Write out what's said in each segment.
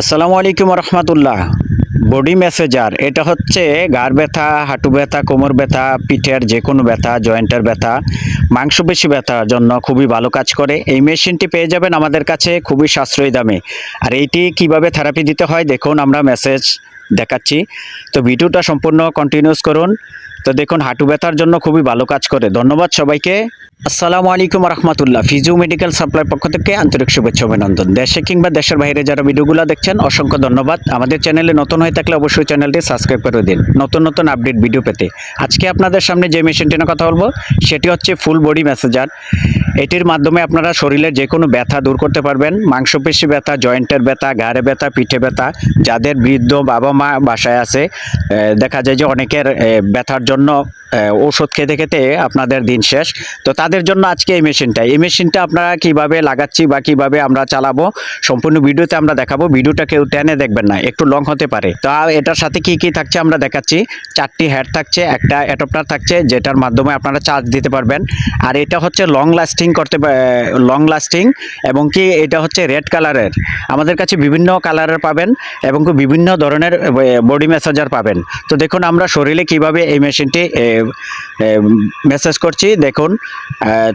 আসসালামু আলাইকুম রহমতুল্লাহ। Body massager, এটা হচ্ছে গার ব্যথা, হাঁটু ব্যথা, কোমর ব্যথা, পিঠের যে কোনো ব্যথা, জয়েন্টের ব্যথা, মাংসপেশি ব্যথার জন্য খুবই ভালো কাজ করে। এই মেশিনটি পেয়ে যাবেন আমাদের কাছে, খুবই সাশ্রয়ী দামে। আর এইটি কীভাবে থেরাপি দিতে হয়, দেখুন, আমরা মেসেজ দেখাচ্ছি। তো ভিডিওটা সম্পূর্ণ কন্টিনিউস করুন। তো দেখুন, হাঁটু ব্যথার জন্য খুবই ভালো কাজ করে। ধন্যবাদ সবাইকে। আসসালামু আলাইকুম রহমতুল্লাহ। ফিজিও মেডিকেল সাপ্লাই পক্ষ থেকে আন্তরিক শুভেচ্ছা, অভিনন্দন। দেশে কিংবা দেশের বাইরে যারা ভিডিওগুলো দেখছেন, অসংখ্য ধন্যবাদ। আমাদের চ্যানেলে নতুন হয়ে থাকলে অবশ্যই চ্যানেলটি সাবস্ক্রাইব করে দিন। নতুন নতুন আপডেট ভিডিও পেতে। আজকে আপনাদের সামনে যে মেশিনটি নিয়ে কথা বলব, সেটি হচ্ছে ফুল বডি ম্যাসেজার এটির মাধ্যমে আপনারা শরীরের যে কোনো ব্যথা দূর করতে পারবেন। মাংসপেশি ব্যথা, জয়েন্টের ব্যথা, ঘাড়ে ব্যথা, পিঠে ব্যথা, যাদের বৃদ্ধ বাবা মা বাসায় আছে দেখা যায় যে অনেকের ব্যথার জন্য ওষুধ খেতে খেতে আপনাদের দিন শেষ। তো তাদের জন্য আজকে এই মেশিনটা। এই মেশিনটা আপনারা কীভাবে লাগাচ্ছি বা কীভাবে আমরা চালাবো, সম্পূর্ণ ভিডিওতে আমরা দেখাবো। ভিডিওটা কেউ টেনে দেখবেন না, একটু লং হতে পারে। তো এটার সাথে কি কি থাকছে আমরা দেখাচ্ছি। চারটি হেড থাকছে, একটা অ্যাডপ্টার থাকছে, যেটার মাধ্যমে আপনারা চার্জ দিতে পারবেন। আর এটা হচ্ছে লং লাস্টিং করতে লং লাস্টিং এবং কি এটা হচ্ছে রেড কালারের আমাদের কাছে বিভিন্ন কালারের পাবেন এবং বিভিন্ন ধরনের বডি ম্যাসাজার পাবেন। তো দেখুন আমরা শরীরে কীভাবে এই মেশিনটি মেসেজ করছি, দেখুন।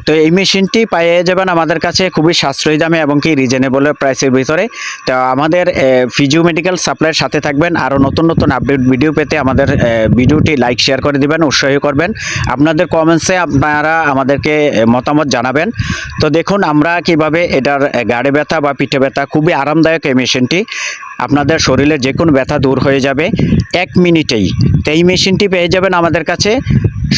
তো এই মেশিনটি পেয়ে যাবেন আমাদের কাছে খুবই সাশ্রয়ী দামে এবং কি রিজনেবল প্রাইসের ভিতরে। তো আমাদের ফিজিও মেডিকেল সাপ্লাইয়ের সাথে থাকবেন। আরও নতুন নতুন আপডেট ভিডিও পেতে আমাদের ভিডিওটি লাইক শেয়ার করে দিবেন, উৎসাহী করবেন। আপনাদের কমেন্টসে আপনারা আমাদেরকে মতামত জানাবেন। তো দেখুন, আমরা কীভাবে এটার গাড়ে ব্যথা বা পিঠে ব্যথা খুবই আরামদায়ক এই মেশিনটি। আপনাদের শরীরে যে কোনো ব্যথা দূর হয়ে যাবে এক মিনিটেই। তো এই মেশিনটি পেয়ে যাবেন আমাদের কাছে।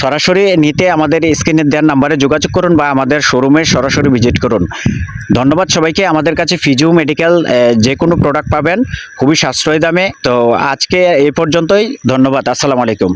সরাসরি নিতে আমাদের স্ক্রিনের দেওয়ার নাম্বারে যোগাযোগ করুন বা আমাদের শোরুমে সরাসরি ভিজিট করুন। ধন্যবাদ সবাইকে। আমাদের কাছে ফিজিও মেডিকেল যে কোনো প্রোডাক্ট পাবেন, খুবই সাশ্রয় দামে। তো আজকে এই পর্যন্তই। ধন্যবাদ। আসসালামু আলাইকুম।